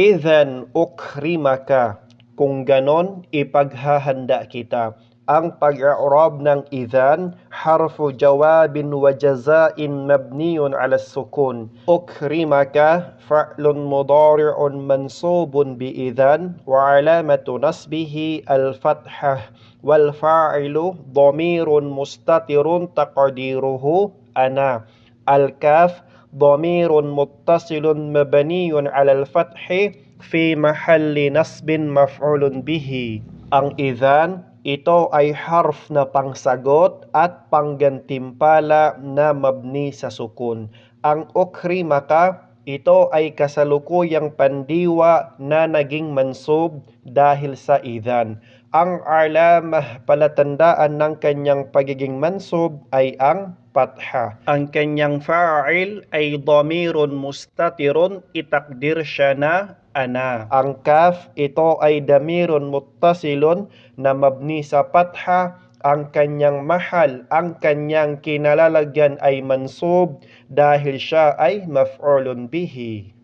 Idhan ukrimaka. Kung ganon, ipaghahanda kita. Ang pag-i'rab ng idhan, harfu jawabin wa jazain mabniyun ala sukun. Ukrimaka, fa'lun mudari'un mansubun bi idhan, wa alamatu nasbihi al-fathah, wal fa'ilu dhamirun mustatirun taqdiruhu ana. Al-kaf, dhamirun muttasilun mabniyun ala al-fathi fi mahalli nasbin maf'ulun bihi. Ang idhan, ito ay harf na pangsagot at panggantimpala na mabni sa sukun. Ang ukrimaka, ito ay kasalukuyang pandiwa na naging mansub dahil sa idhan. Ang alamah palatandaan ng kanyang pagiging mansub ay ang patha. Ang kanyang fa'il ay dhamirun mustatirun, itakdir siya na ana. Ang kaf, ito ay damirun muttasilun na mabni sa patha. Ang kanyang mahal, ang kanyang kinalalagyan ay mansub dahil siya ay maf'ulun bihi.